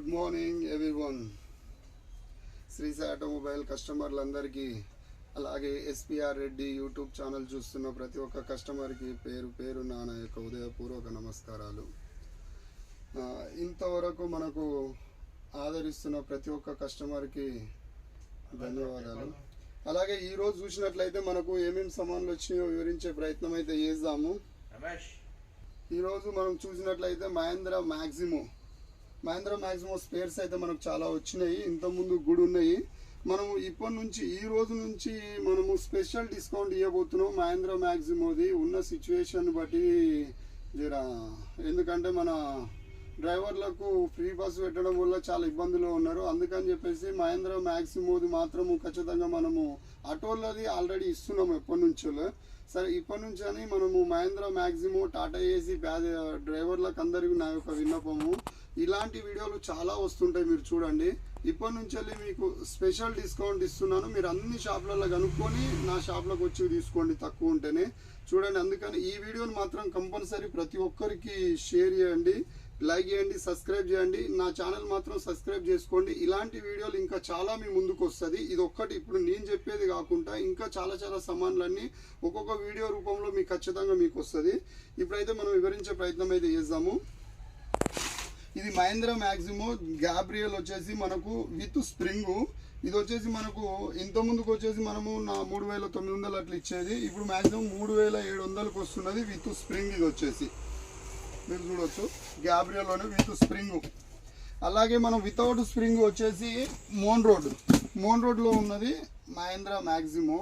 Good morning everyone Srisa automobile కస్టమర్లందరికీ అలాగే SPR Reddy YouTube channel చూస్తున్న ప్రతి ఒక్క కస్టమర్కి పేరు పేరు నా నా యొక్క ఉదయపూర్వక నమస్కారాలు. ఇంతవరకు మనకు ఆదరిస్తున్న ప్రతి ఒక్క కస్టమర్కి ధన్యవాదాలు. అలాగే ఈ రోజు చూసినట్లయితే మనకు ఏమేమి సామాన్లు వచ్చినాయో వివరించే ప్రయత్నం అయితే చేద్దాము. ఈరోజు మనం చూసినట్లయితే Mahindra Maximo Mahindra maximum spares అయితే మనకు చాలా వచ్చినాయి. ఇంతకుముందు గుడి ఉన్నాయి. మనము ఇప్పటి నుంచి ఈ రోజు నుంచి మనము స్పెషల్ డిస్కౌంట్ ఇవ్వబోతున్నాం మహేంద్ర మ్యాక్సిమోది ఉన్న సిచ్యువేషన్ బట్టి జరా ఎందుకంటే మన డ్రైవర్లకు ఫ్రీ బస్ పెట్టడం వల్ల చాలా ఇబ్బందులు ఉన్నారు. అందుకని చెప్పేసి మహేంద్ర మ్యాక్సిమోది మాత్రము ఖచ్చితంగా మనము ఆటోలది ఆల్రెడీ ఇస్తున్నాము ఎప్పటి నుంచో. సరే ఇప్పటి నుంచి అని మనము మహేంద్ర మ్యాక్సిమో టాటా ఏసీ డ్రైవర్లకు అందరికీ నా యొక్క విన్నపము. ఇలాంటి వీడియోలు చాలా వస్తుంటాయి మీరు చూడండి. ఇప్పటి నుంచి వెళ్ళి మీకు స్పెషల్ డిస్కౌంట్ ఇస్తున్నాను. మీరు అన్ని షాపులలో కనుక్కొని నా షాప్లోకి వచ్చి తీసుకోండి తక్కువ ఉంటేనే. చూడండి అందుకని ఈ వీడియోని మాత్రం కంపల్సరీ ప్రతి ఒక్కరికి షేర్ చేయండి. లైక్ చేయండి సబ్స్క్రైబ్ చేయండి. నా ఛానల్ మాత్రం సబ్స్క్రైబ్ చేసుకోండి. ఇలాంటి వీడియోలు ఇంకా చాలా మీ ముందుకు వస్తుంది. ఇది ఒక్కటి ఇప్పుడు నేను చెప్పేది కాకుండా ఇంకా చాలా చాలా సామాన్లన్నీ ఒక్కొక్క వీడియో రూపంలో మీకు ఖచ్చితంగా మీకు వస్తుంది. ఇప్పుడైతే మనం వివరించే ప్రయత్నం అయితే చేద్దాము. ఇది మహేంద్ర మ్యాక్సిమో గ్యాబ్రియల్ వచ్చేసి మనకు విత్ స్ప్రింగ్. ఇది వచ్చేసి మనకు ఇంత ముందుకు వచ్చేసి మనము నా మూడు వేల తొమ్మిది వందలు అట్లా ఇచ్చేది. ఇప్పుడు మ్యాక్సిమం మూడు వేల ఏడు వందలకు వస్తున్నది విత్ స్ప్రింగ్ ఇది వచ్చేసి. మీరు చూడొచ్చు. గ్యాబ్రియోలోని విత్ స్ప్రింగ్. అలాగే మనం వితౌట్ స్ప్రింగ్ వచ్చేసి మోన్ రోడ్. మోన్ రోడ్లో ఉన్నది మహేంద్ర మ్యాక్సిమో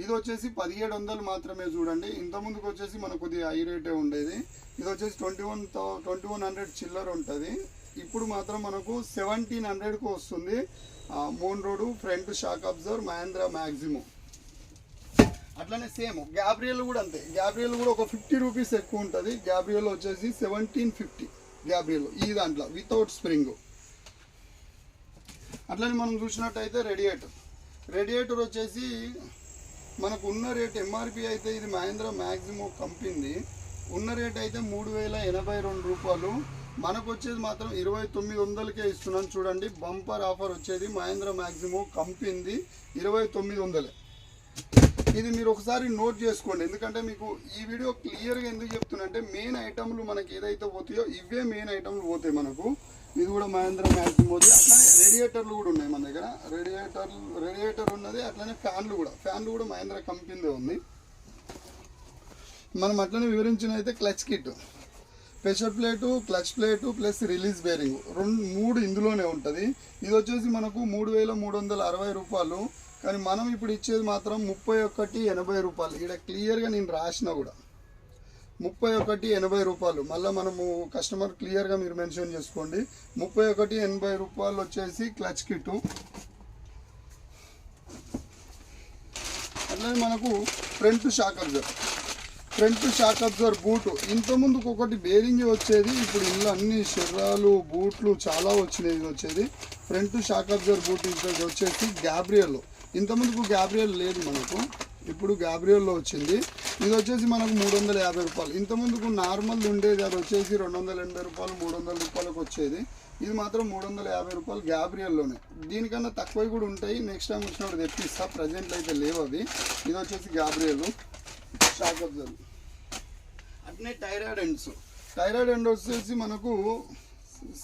ఇది వచ్చేసి పదిహేడు వందలు మాత్రమే చూడండి. ఇంతకుముందుకు వచ్చేసి మనకు కొద్దిగా హై రేటే ఉండేది. ఇది వచ్చేసి twenty one twenty one hundred చిల్లర్ ఉంటుంది. ఇప్పుడు మాత్రం మనకు సెవెంటీన్ హండ్రెడ్కు వస్తుంది మోన్ rod front shock absorber Mahindra Maximo అట్లనే సేమ్. గ్యాబ్రియల్ కూడా అంతే. గ్యాబ్రియల్ కూడా ఒక ఫిఫ్టీ రూపీస్ ఎక్కువ ఉంటుంది. గ్యాబ్రియల్ వచ్చేసి సెవెంటీన్ ఫిఫ్టీ గ్యాబ్రియల్ ఈ దాంట్లో వితౌట్ స్ప్రింగ్ అట్లనే మనం చూసినట్టయితే రేడియేటర్ రేడియేటర్ వచ్చేసి మనకు ఉన్న రేట్ ఎంఆర్పి అయితే ఇది మహేంద్ర మ్యాక్సిమో కంపెనీ ఉన్న రేట్ అయితే మూడు వేల ఎనభై రెండు రూపాయలు. మనకు వచ్చేది మాత్రం ఇరవై తొమ్మిది వందలకే ఇస్తున్నాను చూడండి. బంపర్ ఆఫర్ వచ్చేది మహేంద్ర మ్యాక్సిమో కంపెనీది ఇరవై తొమ్మిది వందలే. ఇది మీరు ఒకసారి నోట్ చేసుకోండి. ఎందుకంటే మీకు ఈ వీడియో క్లియర్గా ఎందుకు చెప్తున్నంటే మెయిన్ ఐటమ్లు మనకి ఏదైతే పోతాయో ఇవే మెయిన్ ఐటమ్లు పోతాయి మనకు. ఇది కూడా మహేంద్ర మ్యాక్సిమోది అట్లనే రేడియేటర్లు కూడా ఉన్నాయి మన దగ్గర. రేడియేటర్లు రేడియేటర్ ఉన్నది అట్లనే ఫ్యాన్లు కూడా. ఫ్యాన్లు కూడా మహేంద్ర కంపెనీదే ఉంది. మనం అట్లనే వివరించిన అయితే clutch kit. Pressure plate clutch plate plus release bearing రెండు మూడు ఇందులోనే ఉంటుంది. ఇది వచ్చేసి మనకు మూడు వేల మూడు వందల అరవై రూపాయలు. కానీ మనం ఇప్పుడు ఇచ్చేది మాత్రం ముప్పై ఒకటి ఎనభై రూపాయలు. ఇక్కడ క్లియర్గా నేను రాసిన కూడా. ముప్పై ఒకటి ఎనభై రూపాయలు. మళ్ళీ మనము కస్టమర్ క్లియర్గా మీరు మెన్షన్ చేసుకోండి. ముప్పై ఒకటి ఎనభై రూపాయలు వచ్చేసి క్లచ్ కిట్టు అట్లనే మనకు front shock absorber front shock absorber boot ఇంతకుముందుకు ఒకటి బేరింగ్ వచ్చేది? ఇప్పుడు ఇందులో అన్ని శర్రాలు బూట్లు చాలా వచ్చినాయి ఇది వచ్చేది. ఫ్రంట్ షాక్ అబ్జర్వ్ బూట్ ఇది వచ్చేసి గ్యాబ్రియల్ ఇంతమందుకు గ్యాబ్రియల్ లేదు మనకు. ఇప్పుడు గ్యాబ్రియల్లో వచ్చింది. ఇది వచ్చేసి మనకు మూడు వందల యాభై రూపాయలు. ఇంతకుముందుకు నార్మల్ ఉండేది అది వచ్చేసి రెండు వందల ఎనభై రూపాయలు మూడు వందల రూపాయలకు వచ్చేది. ఇది మాత్రం మూడు వందల యాభై రూపాయలు గ్యాబ్రియల్లోనే దీనికన్నా తక్కువ కూడా ఉంటాయి. నెక్స్ట్ టైం వచ్చినప్పుడు తెప్పిస్తా. ప్రజెంట్ అయితే లేవు అవి. ఇది వచ్చేసి గ్యాబ్రియల్ షాక్ అబ్జర్వ్ అట్నే tie rod ends tie rod end వచ్చేసి మనకు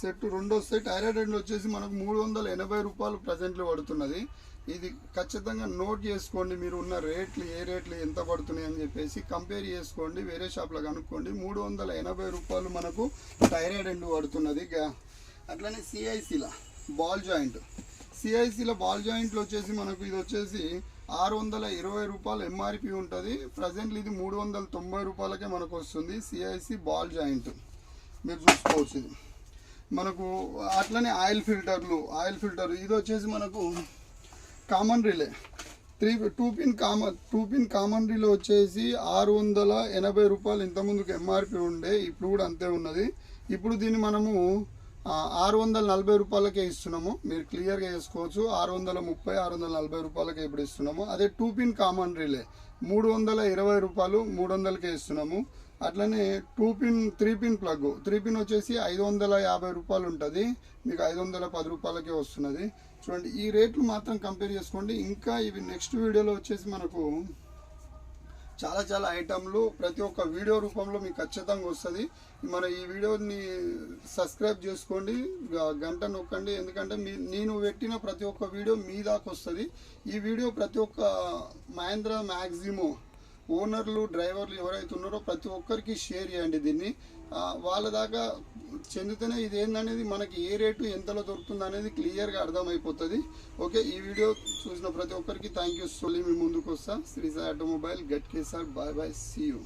సెట్ రెండో సెట్ థైరాయిడ్ వచ్చేసి మనకు మూడు వందల ఎనభై రూపాయలు ప్రజెంట్లో పడుతున్నది. ఇది ఖచ్చితంగా నోట్ చేసుకోండి మీరు ఉన్న రేట్లు ఏ రేట్లు ఎంత పడుతున్నాయి అని చెప్పేసి కంపేర్ చేసుకోండి వేరే షాప్లో కనుక్కోండి. మూడు వందల ఎనభై రూపాయలు మనకు థైరాయిడ్ ఎండ్ పడుతున్నది. అట్లనే సిఐసిలా బాల్ జాయింట్ సిఐసిలో బాల్ జాయింట్లు వచ్చేసి మనకు ఇది వచ్చేసి ఆరు వందల ఇరవై రూపాయలు ఎంఆర్పి ఉంటుంది. ప్రజెంట్లు ఇది మూడు వందల తొంభై రూపాయలకే మనకు వస్తుంది సిఐసి బాల్ జాయింట్ మీరు చూసుకోవచ్చు ఇది. మనకు అట్లనే ఆయిల్ ఫిల్టర్లు ఆయిల్ ఫిల్టర్ ఇది వచ్చేసి మనకు common relay. Three two pin common two pin common relay వచ్చేసి ఆరు వందల ఎనభై రూపాయలు ఇంతకుముందుకు ఎంఆర్పి ఉండే ఇప్పుడు కూడా అంతే ఉన్నది. ఇప్పుడు దీన్ని మనము ఆరు వందల నలభై రూపాయలకే ఇస్తున్నాము. మీరు క్లియర్గా వేసుకోవచ్చు ఆరు వందల ముప్పై ఆరు వందల నలభై రూపాయలకే ఇప్పుడు ఇస్తున్నాము. అదే టూ పిన్ కామన్ రిలే మూడు వందల ఇరవై రూపాయలు మూడు వందలకే ఇస్తున్నాము. అట్లనే two pin three pin plug. Three pin వచ్చేసి ఐదు వందల యాభై రూపాయలు ఉంటుంది. మీకు ఐదు వందల పది రూపాయలకే వస్తున్నది. చూడండి ఈ రేట్లు మాత్రం కంపేర్ చేసుకోండి. ఇంకా ఇవి నెక్స్ట్ వీడియోలో వచ్చేసి మనకు చాలా చాలా ఐటమ్లు ప్రతి ఒక్క వీడియో రూపంలో మీకు ఖచ్చితంగా వస్తుంది. మన ఈ వీడియోని సబ్స్క్రైబ్ చేసుకోండి గంట నొక్కండి. ఎందుకంటే మీ నేను పెట్టిన ప్రతి ఒక్క వీడియో మీ దాకా వస్తుంది. ఈ వీడియో ప్రతి ఒక్క మహేంద్ర మ్యాక్సిమో ఓనర్లు డ్రైవర్లు ఎవరైతే ఉన్నారో ప్రతి ఒక్కరికి షేర్ చేయండి దీన్ని. వాళ్ళ దాకా చెందితేనే ఇది ఏందనేది మనకి ఏ రేటు ఎంతలో దొరుకుతుంది అనేది క్లియర్గా అర్థమైపోతుంది. ఓకే ఈ వీడియో చూసిన ప్రతి ఒక్కరికి థ్యాంక్ యూ. సోలీ మీ ముందుకు వస్తా Sri Sai automobile gut కేసార్ bye bye. See you.